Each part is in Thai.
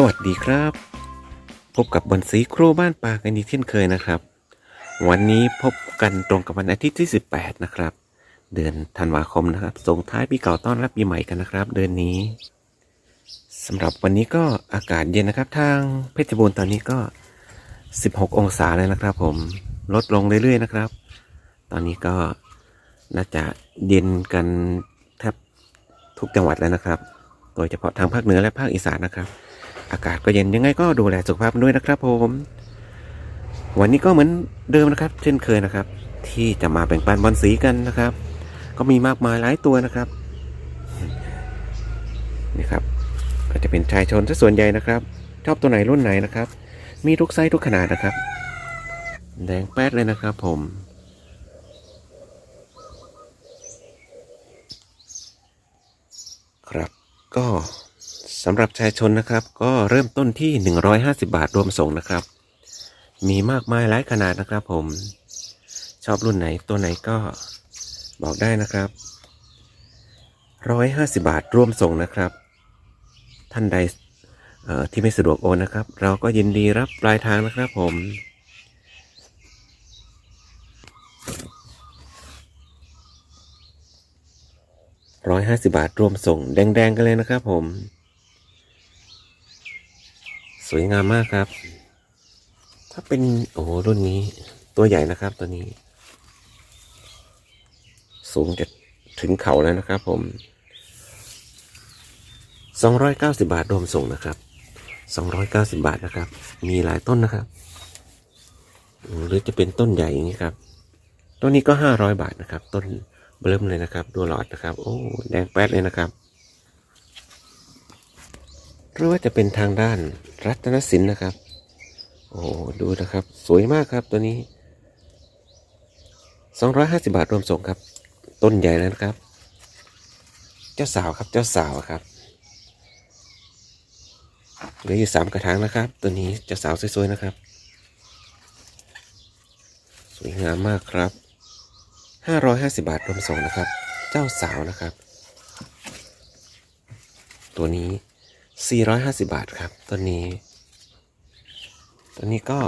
สวัสดีครับ พบกับบอนสีครูบ้านปลากันอีกเช่นเคยนะครับ วันนี้พบกันตรงกับวันอาทิตย์ที่ 18 นะครับ เดือนธันวาคมนะครับ ส่งท้ายปีเก่าต้อนรับปีใหม่กันนะครับ เดือนนี้สำหรับวันนี้ก็อากาศเย็นนะครับ ทางเพชรบูรณ์ตอนนี้ก็ 16 องศาเลยนะครับ ผมลดลงเรื่อยๆนะครับ ตอนนี้ก็น่าจะเย็นกันแทบทุกจังหวัดแล้วนะครับ โดยเฉพาะทางภาคเหนือและภาคอีสานนะครับ อากาศก็เย็นยังไงก็ดูแลสุขภาพด้วยนะครับผม วันนี้ก็เหมือนเดิมนะครับ เช่นเคยนะครับ ที่จะมาแบ่งปันบอลสีกันนะครับ ก็มีมากมายหลายตัวนะครับนี่ครับ ก็จะเป็นชายชนซะส่วนใหญ่นะครับ ชอบตัวไหนรุ่นไหนนะครับ มีทุกไซส์ทุกขนาดนะครับ แดงแป๊ดเลยนะครับผมครับก็ สำหรับชายชนนะครับ ก็เริ่มต้นที่ 150 บาทรวมส่งนะครับ มีมากมายหลายขนาดนะครับผม ชอบรุ่นไหนตัวไหนก็บอกได้นะครับ 150 บาทรวมส่งนะครับ ท่านใดที่ไม่สะดวกโอนนะครับ เราก็ยินดีรับปลายทางนะครับผมร้อยห้าสิบาทรวมส่งแดงๆกันเลยนะครับผม สวยงามมากครับ ถ้าเป็นโอ้รุ่นนี้ตัวใหญ่นะครับตัวนี้ สูงจะถึงเข่าแล้วนะครับผมสองร้อยเก้าสิบาทรวมส่งนะครับสองร้อยเก้าสิบาทนะครับ มีหลายต้นนะครับ หรือจะเป็นต้นใหญ่อย่างนี้ครับ ต้นนี้ก็ห้าร้อยบาทนะครับ ต้นเบิ่มเลยนะครับ ดูหลอดนะครับ โอ้ แดงแป๊ดเลยนะครับ หรือว่าจะเป็นทางด้านรัตนสินนะครับ โอ้ดูนะครับ สวยมากครับตัวนี้สองร้อยห้าสิบาทรวมส่งครับ ต้นใหญ่แล้วนะครับ เจ้าสาวครับเจ้าสาวครับเหลืออยู่สามกระถางนะครับ ตัวนี้เจ้าสาวสวยๆนะครับ สวยงามมากครับห้าร้อยห้าสิบาทรวมส่งนะครับ เจ้าสาวนะครับ ตัวนี้ สี่ร้อยห้าสิบาทครับตัวนี้ตัวนี้ก็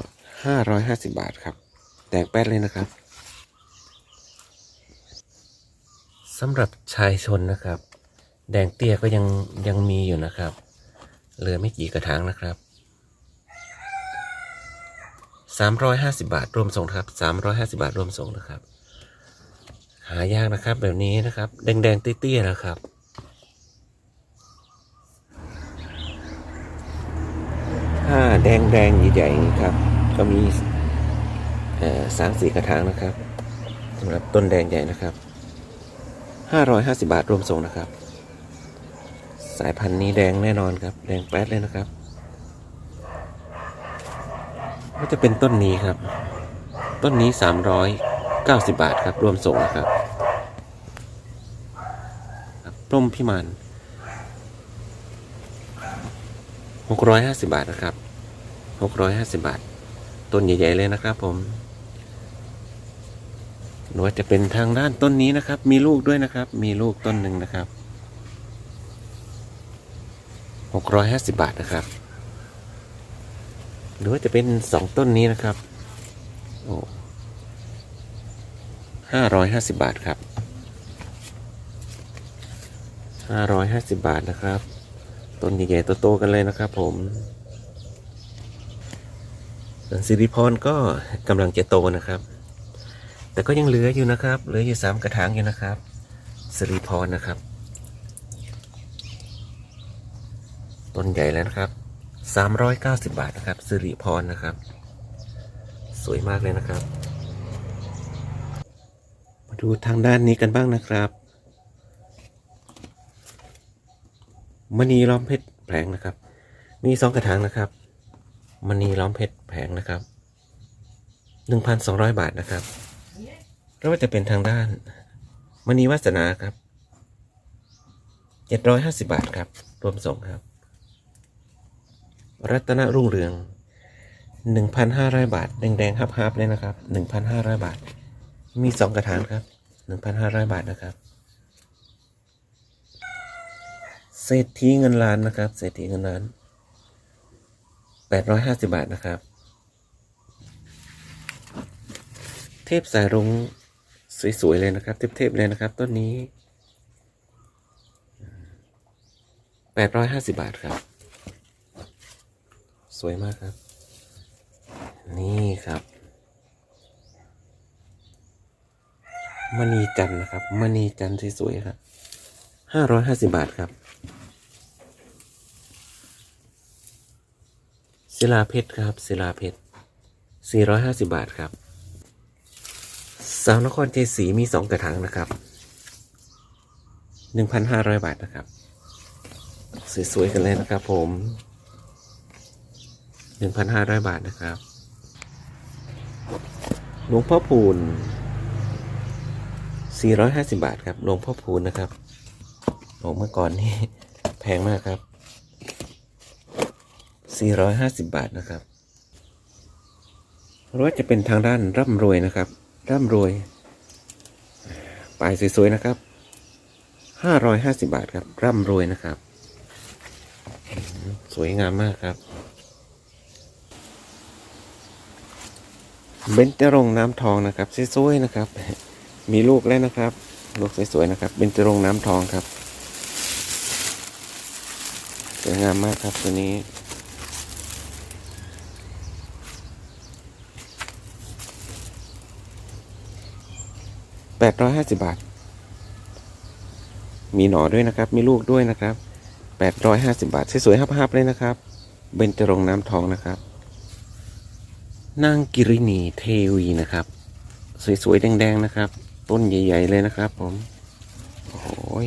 ห้าร้อยห้าสิบาทครับแดงแป๊ดเลยนะครับสำหรับชายชนนะครับ แดงเตี้ยก็ยังยังมีอยู่นะครับ เหลือไม่กี่กระถางนะครับสามร้อยห้าสิบาทรวมส่งครับสามร้อยห้าสิบาทรวมส่งนะครับ หายากนะครับแบบนี้นะครับ แดงๆเตี้ยๆนะครับ ถ้าแดงๆใหญ่ๆนี้ครับ ก็มีสามสี่กระถางนะครับสำหรับต้นแดงใหญ่นะครับห้าร้อยห้าสิบาทรวมส่งนะครับ สายพันธุ์นี้แดงแน่นอนครับ แดงแป๊ดเลยนะครับ ก็จะเป็นต้นนี้ครับ ต้นนี้สามร้อยเก้าสิบาทครับรวมส่งนะครับครับร่มพิมาน หกร้อยห้าสิบาทนะครับหกร้อยห้าสิบาท ต้นใหญ่ ๆ เลยนะครับผมหรือว่าจะเป็นทางด้านต้นนี้นะครับ มีลูกด้วยนะครับ มีลูกต้นหนึ่งนะครับหกร้อยห้าสิบาทนะครับ หรือว่าจะเป็นสองต้นนี้นะครับ โอ้ห้าร้อยห้าสิบบาทครับห้าร้อยห้าสิบบาทนะครับ ต้นใหญ่ๆโตๆกันเลยนะครับผมส่วนสิริพรก็กำลังจะโตนะครับ แต่ก็ยังเหลืออยู่นะครับ เหลืออยู่สามกระถางอยู่นะครับสิริพรนะครับ ต้นใหญ่แล้วนะครับ390บาทนะครับสิริพรนะครับ สวยมากเลยนะครับ มาดูทางด้านนี้กันบ้างนะครับ มณีล้อมเพชรแผงนะครับ มีสองกระถางนะครับมณีล้อมเพชรแผงนะครับ1,200บาทนะครับแล้วว่าจะเป็นทางด้านมณีวาสนาครับ750บาทครับ รวมส่งครับ รัตนรุ่งเรือง1,500บาท แดงๆฮับๆเลยนะครับ1,500บาท มีสองกระถางครับ1,500บาทนะครับ เศรษฐีเงินล้านนะครับเศรษฐีเงินล้านแปดร้อยห้าสิบาทนะครับ เทพสายรุ้งสวยๆเลยนะครับ เทพๆเลยนะครับต้นนี้แปดร้อยห้าสิบาทครับ สวยมากครับ นี่ครับมณีจันทร์นะครับมณีจันทร์สวยๆครับห้าร้อยห้าสิบาทครับ ศิลาเพชรครับศิลาเพชรสี่ร้อยห้าสิบาทครับ สาวนครเจศรีมีสองกระถางนะครับหนึ่งพันห้าร้อยบาทนะครับ สวยๆกันเลยนะครับผมหนึ่งพันห้าร้อยบาทนะครับหลวงพ่อพูนสี่ร้อยห้าสิบาทครับหลวงพ่อพูนนะครับโอ้เมื่อก่อนนี่แพงมากครับ 450 บาทนะครับหรือว่าจะเป็นทางด้านร่ำรวยนะครับ ร่ำรวยปลายสวยๆนะครับ 550 บาทครับ ร่ำรวยนะครับ สวยงามมากครับ เบญจรงน้ำทองนะครับสวยๆนะครับ มีลูกแล้วนะครับ ลูกสวยๆนะครับเบญจรงน้ำทองครับสวยงามมากครับตัวนี้ แปดร้อยห้าสิบาท มีหน่อด้วยนะครับ มีลูกด้วยนะครับแปดร้อยห้าสิบาท สวยๆฮับๆเลยนะครับ เบญจรงน้ำทองนะครับ นางกิรินีเทวีนะครับ สวยๆแดงๆนะครับ ต้นใหญ่ๆเลยนะครับ ผม โอ้ย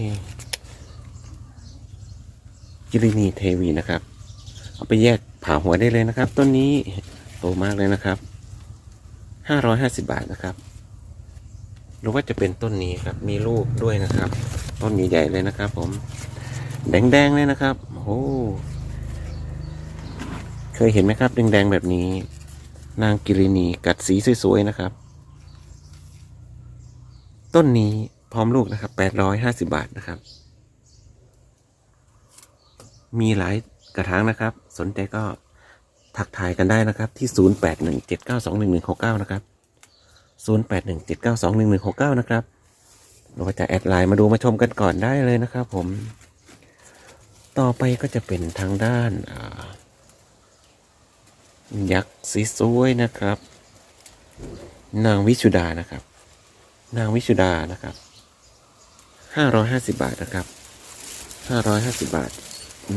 กิรินีเทวีนะครับ เอาไปแยกผ่าหัวได้เลยนะครับ ต้นนี้โตมากเลยนะครับห้าร้อยห้าสิบาทนะครับ หรือว่าจะเป็นต้นนี้ครับ มีลูกด้วยนะครับ ต้นใหญ่ๆเลยนะครับ ผม แดงๆเลยนะครับโอ้เคยเห็นไหมครับ แดงๆแบบนี้ นางกิรินีกัดสีสวยๆนะครับ ต้นนี้พร้อมลูกนะครับแปดร้อยห้าสิบาทนะครับ มีหลายกระถางนะครับ สนใจก็ทักทายกันได้นะครับที่ 0817921169 นะครับ 0817921169 นะครับหรือว่าจะแอดไลน์มาดูมาชมกันก่อนได้เลยนะครับผม ต่อไปก็จะเป็นทางด้านยักษ์สีสวยนะครับ นางวิชุดานะครับ นางวิชุดานะครับ550บาทนะครับ550บาท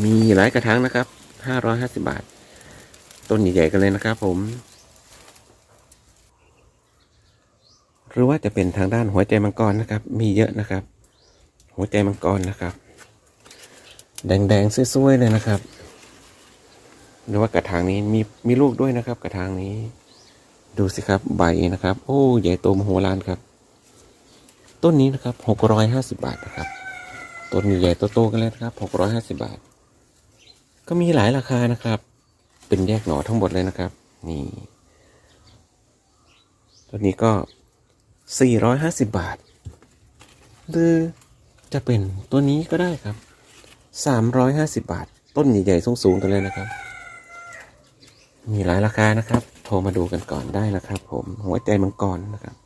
มีหลายกระถางนะครับห้าร้อยห้าสิบาท ต้นใหญ่ๆกันเลยนะครับผม หรือว่าจะเป็นทางด้านหัวใจมังกรนะครับ มีเยอะนะครับ หัวใจมังกรนะครับ แดงๆสวยๆเลยนะครับ หรือว่ากระถางนี้มีมีลูกด้วยนะครับ กระถางนี้ ดูสิครับใบนะครับ โอ้ใหญ่โตมโหฬารครับ ต้นนี้นะครับหกร้อยห้าสิบาทนะครับต้นใหญ่โตๆกันเลยนะครับหกร้อยห้าสิบาท ก็มีหลายราคานะครับ เป็นแยกหน่อทั้งหมดเลยนะครับ นี่ตัวนี้ก็ 450 บาท หรือจะเป็นตัวนี้ก็ได้ครับ 350 บาท ต้นใหญ่ๆสูงๆกันเลยนะครับ มีหลายราคานะครับ โทรมาดูกันก่อนได้นะครับ ผมหัวใจมังกรนะครับ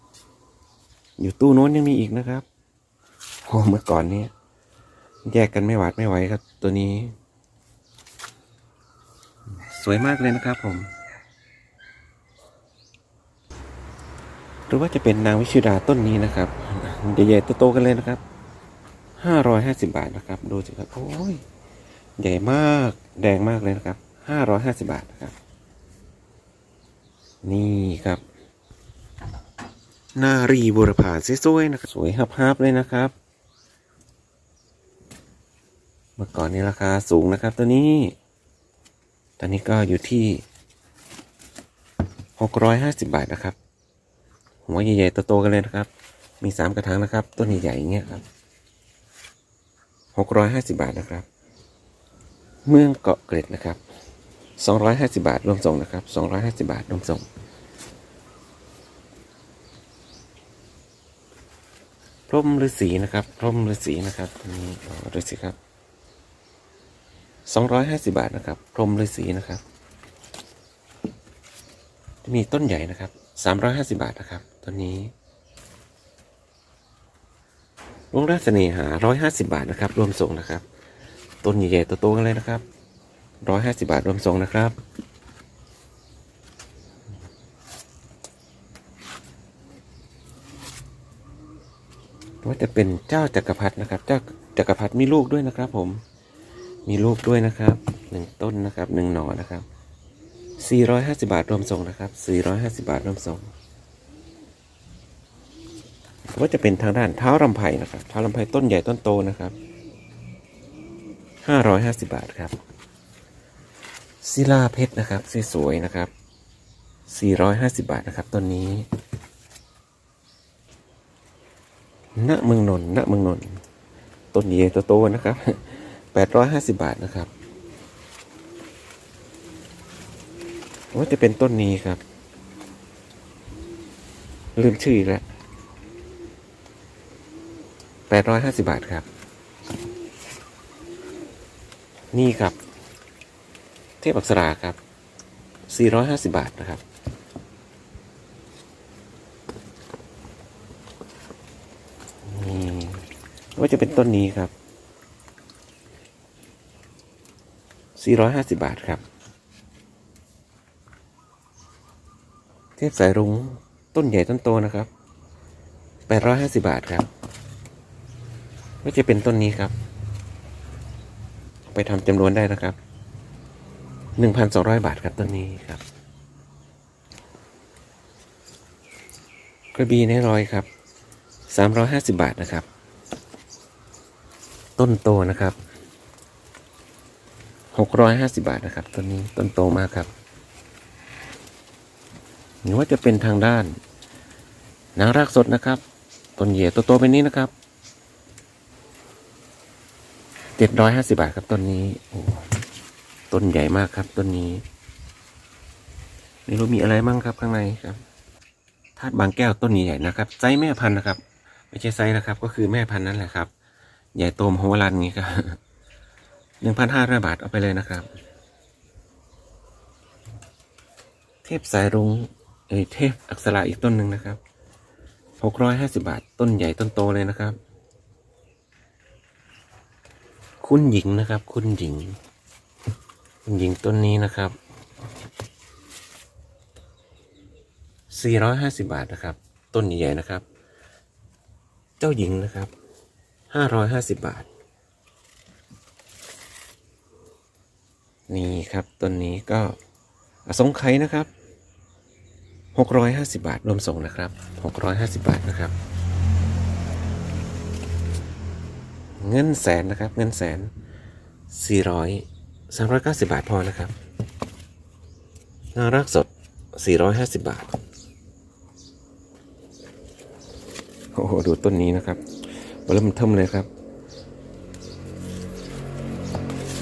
อยู่ตู้โน้นยังมีอีกนะครับโอ้เมื่อก่อนนี้แยกกันไม่หวาดไม่ไหวครับ ตัวนี้ สวยมากเลยนะครับผม หรือว่าจะเป็นนางวิชุดาต้นนี้นะครับใหญ่ๆโตๆกันเลยนะครับห้าร้อยห้าสิบาทนะครับ ดูสิครับโอ้ยใหญ่มากแดงมากเลยนะครับห้าร้อยห้าสิบาทนะครับ นี่ครับนารีบุรพาสวยๆนะครับสวยฮับๆเลยนะครับ เมื่อก่อนนี้ราคาสูงนะครับ ตัวนี้ ตอนนี้ก็อยู่ที่หกร้อยห้าสิบาทนะครับ หัวใหญ่ๆโตๆกันเลยนะครับ มีสามกระถางนะครับ ต้นใหญ่ๆอย่างเงี้ยครับหกร้อยห้าสิบาทนะครับ เมืองเกาะเกร็ดนะครับสองร้อยห้าสิบาทรวมส่งนะครับสองร้อยห้าสิบาทรวมส่งพรหมฤาษีนะครับพรหมฤาษีนะครับนี่ฤาษีครับสองร้อยห้าสิบาทนะครับพรหมฤาษีนะครับ มีต้นใหญ่นะครับสามร้อยห้าสิบาทนะครับต้นนี้ลุงราชเสน่หาร้อยห้าสิบาทนะครับ รวมส่งนะครับ ต้นใหญ่ๆโตกันเลยนะครับร้อยห้าสิบาทรวมส่งนะครับ ว่าจะเป็นเจ้าจักรพรรดินะครับ เจ้าจักรพรรดิมีลูกด้วยนะครับ ผม มีลูกด้วยนะครับหนึ่งต้นนะครับหนึ่งหน่อนะครับสี่ร้อยห้าสิบาทรวมส่งนะครับสี่ร้อยห้าสิบาทรวมส่ง ว่าจะเป็นทางด้านเท้าลำไผ่นะครับเท้าลำไผ่ต้นใหญ่ต้นโตนะครับห้าร้อยห้าสิบาทครับศิลาเพชรนะครับสวยๆนะครับสี่ร้อยห้าสิบาทนะครับต้นนี้ณเมืองนนท์ณเมืองนนท์ต้นใหญ่ตโตนะครับแปดร้อยห้าสิบาทนะครับว่าจะเป็นต้นนี้ครับ ลืมชื่อแล้ว แปดร้อยห้าสิบาทครับ นี่ครับ เทพอักษราครับสี่ร้อยห้าสิบาทนะครับนี่ว่าจะเป็นต้นนี้ครับ450บาทครับ เทพสายรุ้งต้นใหญ่ต้นโตนะครับ850บาทครับ ว่าจะเป็นต้นนี้ครับ ไปทำจำนวนได้นะครับ1,200บาทครับต้นนี้ครับ กระบี่ในร้อยครับสามร้อยห้าสิบาทนะครับ ต้นโตนะครับหกร้อยห้าสิบาทนะครับต้นนี้ต้นโตมากครับหรือว่าจะเป็นทางด้านนางรากสดนะครับต้นเหย่ตัวโตเป็นนี้นะครับ เจ็ดร้อยห้าสิบาทครับต้นนี้โอ้ต้นใหญ่มากครับต้นนี้ไม่รู้มีอะไรมั่งครับข้างในครับธาตุบางแก้วต้นนี้ใหญ่นะครับไซส์แม่พันธุ์นะครับ ไม่ใช่ไซส์นะครับ ก็คือแม่พันธุ์นั่นแหละครับ ใหญ่โตมโหฬารอย่างนี้ครับหนึ่งพันห้าร้อยบาทเอาไปเลยนะครับ เทพสายรุ้งเอยเทพอักษราอีกต้นหนึ่งนะครับหกร้อยห้าสิบาท ต้นใหญ่ต้นโตเลยนะครับ คุณหญิงนะครับ คุณหญิง คุณหญิงต้นนี้นะครับ 450 บาทนะครับ ต้นใหญ่ๆนะครับ เจ้าหญิงนะครับ 550 บาท นี่ครับต้นนี้ก็สงไขยนะครับ 650 บาทรวมส่งนะครับ 650 บาทนะครับ เงินแสนนะครับ เงินแสน400 390บาทพอนะครับน่ารักสด450บาท โอ้โห ดูต้นนี้นะครับเริ่มเทิมเลยครับ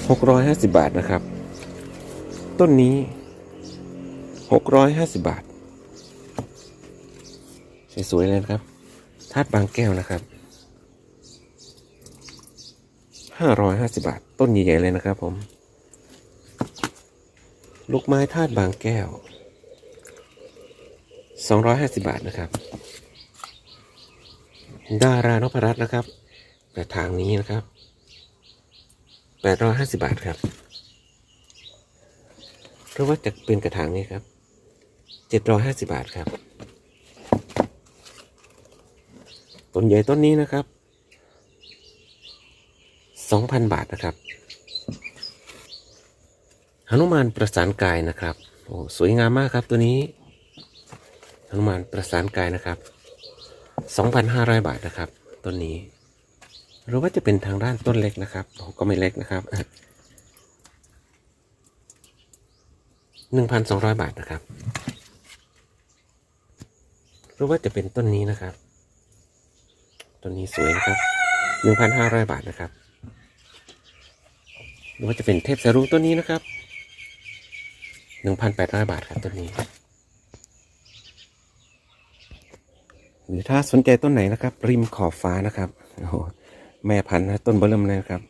หกร้อยห้าสิบาทนะครับ ต้นนี้หกร้อยห้าสิบาท สวยๆเลยนะครับธาตุบางแก้วนะครับ ห้าร้อยห้าสิบาท ต้นใหญ่ๆเลยนะครับผม ลูกไม้ธาตุบางแก้วสองร้อยห้าสิบาทนะครับ ดารานพรัตน์นะครับกระถางนี้นะครับแปดร้อยห้าสิบาทครับเราะว่าจะเป็นกระถางนี้ครับเจ็ดร้อยห้าสิบาทครับ ต้นใหญ่ต้นนี้นะครับ สองพันบาทนะครับหนุมานประสานกายนะครับ โอ้สวยงามมากครับตัวนี้หนุมานประสานกายนะครับ 2,500 บาทนะครับต้นนี้หรือว่าจะเป็นทางด้านต้นเล็กนะครับโอ้ก็ไม่เล็กนะครับ 1,200 บาทนะครับหรือว่าจะเป็นต้นนี้นะครับ ต้นนี้สวยนะครับ 1,500 บาทนะครับ ว่าจะเป็นเทพสรุงต้นนี้นะครับ1,800บาทครับต้นนี้ หรือถ้าสนใจต้นไหนนะครับ ริมขอบฟ้านะครับโอ้โหแม่พันธุ์นะต้นเบอร์เริ่มเลยนะครับ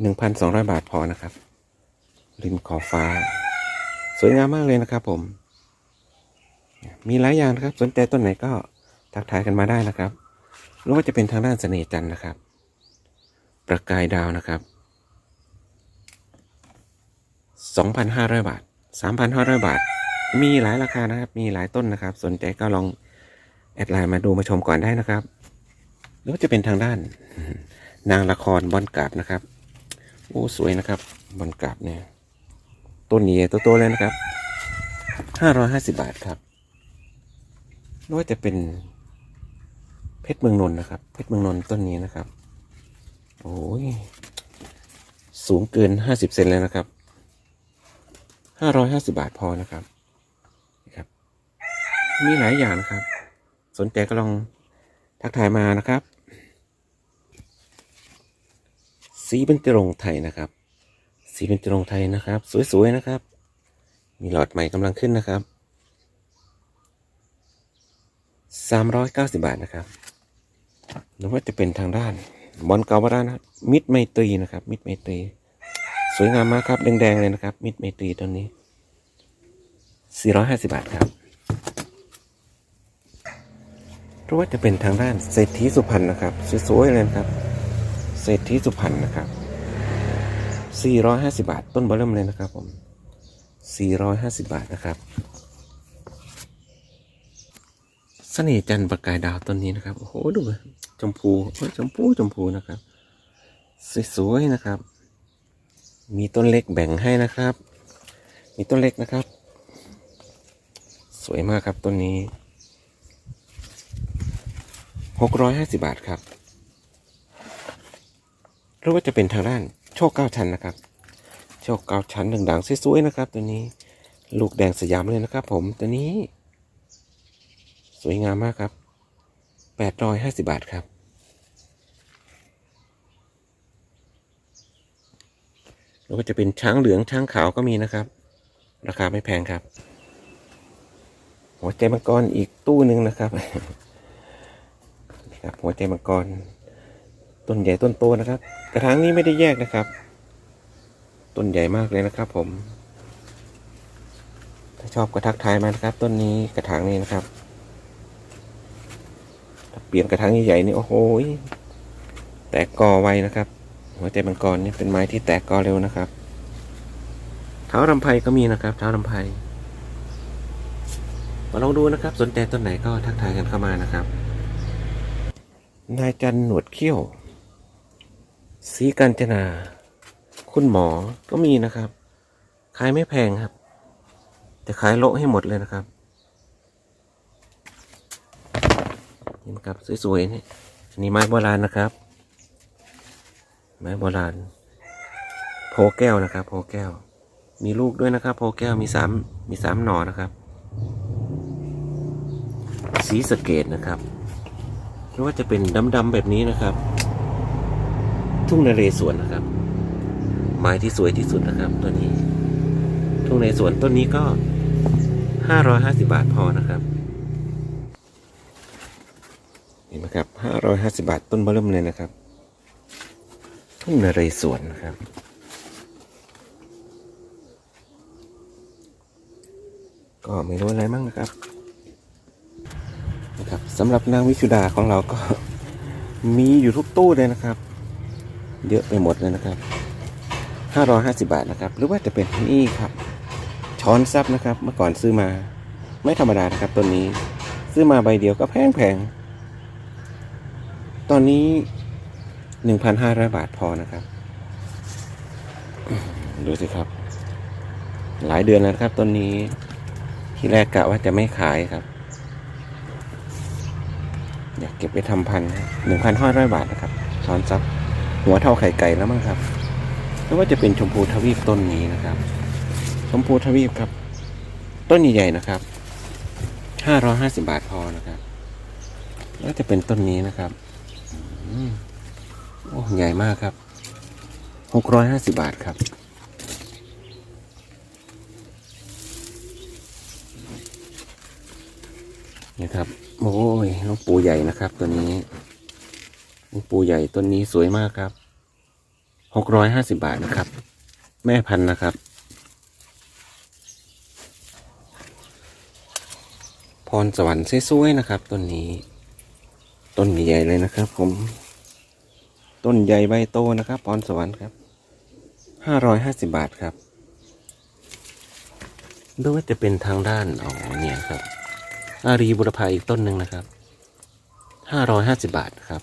หนึ่งพันสองร้อยบาทพอนะครับ ริมขอบฟ้า สวยงามมากเลยนะครับ ผม มีหลายอย่างนะครับ สนใจต้นไหนก็ทักทายกันมาได้นะครับหรือว่าจะเป็นทางด้านเสน่ห์จันทร์นะครับ ประกายดาวนะครับ 2,500 บาท 3,500 บาท มีหลายราคานะครับ มีหลายต้นนะครับ สนใจก็ลองแอดไลน์มาดูมาชมก่อนได้นะครับ หรือว่าจะเป็นทางด้าน นางละครบอลกาบนะครับ โอ้สวยนะครับบอลกาบเนี่ย ต้นนี้ตัวโตเลยนะครับ 550 บาทครับหรือว่าจะเป็นเพชรเมืองนนท์นะครับ เพชรเมืองนนท์ต้นนี้นะครับ โอ้ยสูงเกิน 50 เซนเลยนะครับ 550บาทพอนะครับนะครับ มีหลายอย่างนะครับ สนใจก็ลองทักทายมานะครับ สีเป็นจรงไทยนะครับ สีเป็นจรงไทยนะครับ สวยๆนะครับ มีหลอดใหม่กำลังขึ้นนะครับ390บาทนะครับหรือว่าจะเป็นทางด้านบอลเกาวรานะมิดไมตรีนะครับ มิดไมตรี สวยงามมากครับ แดงๆเลยนะครับ มิดไมตรีต้นนี้ 450 บาทครับหรือว่าจะเป็นทางด้านเศรษฐีสุพรรณนะครับ สวยๆเลยนะครับ เศรษฐีสุพรรณนะครับ 450 บาท ต้นเบอร์เริ่มเลยนะครับผม 450 บาทนะครับเสน่ห์จันทร์ประกายดาวต้นนี้นะครับ โอ้โห ดูชมพูชมพูชมพูนะครับ สวยๆนะครับ มีต้นเล็กแบ่งให้นะครับ มีต้นเล็กนะครับ สวยมากครับต้นนี้650บาทครับ หรือว่าจะเป็นทางด้านโชคเก้าชั้นนะครับ โชคเก้าชั้นด่างๆสวยๆนะครับ ตัวนี้ ลูกแดงสยามเลยนะครับ ผมตัวนี้ สวยงามมากครับ850บาทครับ หรือว่าจะเป็นช้างเหลืองช้างขาวก็มีนะครับ ราคาไม่แพงครับ หัวใจมังกรอีกตู้หนึ่งนะครับนี่ครับหัวใจมังกรต้นใหญ่ต้นโตนะครับ กระถางนี้ไม่ได้แยกนะครับ ต้นใหญ่มากเลยนะครับ ผม ถ้าชอบก็ทักทายมานะครับ ต้นนี้กระถางนี้นะครับถ้าเปลี่ยนกระถางใหญ่ๆนี่โอ้โหแตกกอไวนะครับ หัวใจมังกรนี่เป็นไม้ที่แตกกอเร็วนะครับ เท้ารำไพก็มีนะครับ เท้ารำไพมาลองดูนะครับ สนใจต้นไหนก็ทักทายกันเข้ามานะครับ นายจันหนวดเขี้ยว สีกัญจนา คุณหมอก็มีนะครับ ขายไม่แพงครับจะขายโละให้หมดเลยนะครับนี่นะครับสวยๆนี่อันนี่ไม้โบราณนะครับ ไม้โบราณโพแก้วนะครับโพแก้ว มีลูกด้วยนะครับโพแก้วมีสามมีสามหน่อนะครับ สีสเกตนะครับหรือว่าจะเป็นดำๆแบบนี้นะครับ ทุ่งนเรศวรนะครับ ไม้ที่สวยที่สุดนะครับตัวนี้ ทุ่งในเรศวรต้นนี้ก็ห้าร้อยห้าสิบาทพอนะครับเห็นไหมครับห้าร้อยห้าสิบาทต้นเบอร์เริ่มเลยนะครับ ทุ่งนเรศวรนะครับ ก็ไม่รู้อะไรมั่งนะครับนะครับสำหรับนางวิชุดาของเราก็มีอยู่ทุกตู้เลยนะครับ เยอะไปหมดเลยนะครับห้าร้อยห้าสิบาทนะครับ หรือว่าจะเป็นนี่ครับ ช้อนซับนะครับ เมื่อก่อนซื้อมาไม่ธรรมดานะครับต้นนี้ ซื้อมาใบเดียวก็แพงแพงๆตอนนี้ หนึ่งพันห้าร้อยบาทพอนะครับ ดูสิครับ หลายเดือนแล้วครับต้นนี้ ที่แรกกะว่าจะไม่ขายครับ อยากเก็บไปทำพันหนึ่งพันห้าร้อยบาทนะครับช้อนซับหัวเท่าไข่ไก่แล้วมั้งครับหรือว่าจะเป็นชมพูทวีปต้นนี้นะครับ ชมพูทวีปครับ ต้นใหญ่ๆนะครับห้าร้อยห้าสิบาทพอนะครับ แล้วจะเป็นต้นนี้นะครับ อืม อ้ใหญ่มากครับหกร้อยห้าสิบาทครับนี่ครับ โอ้ยน้องปูใหญ่นะครับ ตัวนี้น้องปูใหญ่ต้นนี้สวยมากครับหกร้อยห้าสิบาทนะครับ แม่พันธุ์นะครับพรสวรรค์สวยๆนะครับต้นนี้ ต้นใหญ่เลยนะครับผม ต้นใหญ่ใบโตนะครับพรสวรรค์ครับห้าร้อยห้าสิบาทครับดูว่าจะเป็นทางด้านอ๋อเนี่ยครับ อารีบุรพาอีกต้นหนึ่งนะครับห้าร้อยห้าสิบาทครับ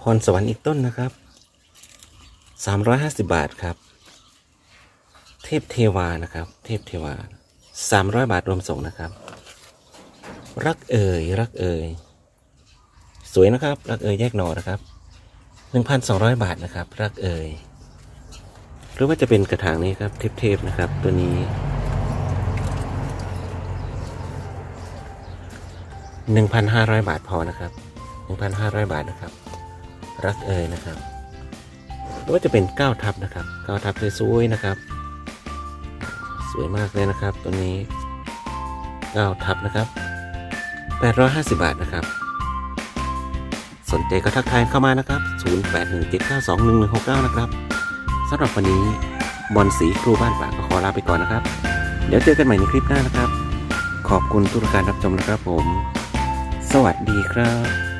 พรสวรรค์อีกต้นนะครับสามร้อยห้าสิบาทครับ เทพเทวานะครับ เทพเทวาสามร้อยบาทรวมส่งนะครับ รักเอ่ยรักเอ่ย สวยนะครับ รักเอ่ยแยกหนอนะครับหนึ่งพันสองร้อยบาทนะครับ รักเอ่ยหรือว่าจะเป็นกระถางนี้ครับเทพๆนะครับ ตัวนี้หนึ่งพันห้าร้อยบาทพอนะครับหนึ่งพันห้าร้อยบาทนะครับ รักเอ่ยนะครับหรือว่าจะเป็นเก้าทับนะครับเก้าทับสวยๆนะครับ สวยมากเลยนะครับ ตัวนี้เก้าทับนะครับแปดร้อยห้าสิบาทนะครับ สนใจก็ทักทายเข้ามานะครับ 0817921169 นะครับสำหรับวันนี้บอลสีครูบ้านป่าก็ขอลาไปก่อนนะครับ เดี๋ยวเจอกันใหม่ในคลิปหน้านะครับ ขอบคุณทุกการรับชมนะครับผม สวัสดีครับ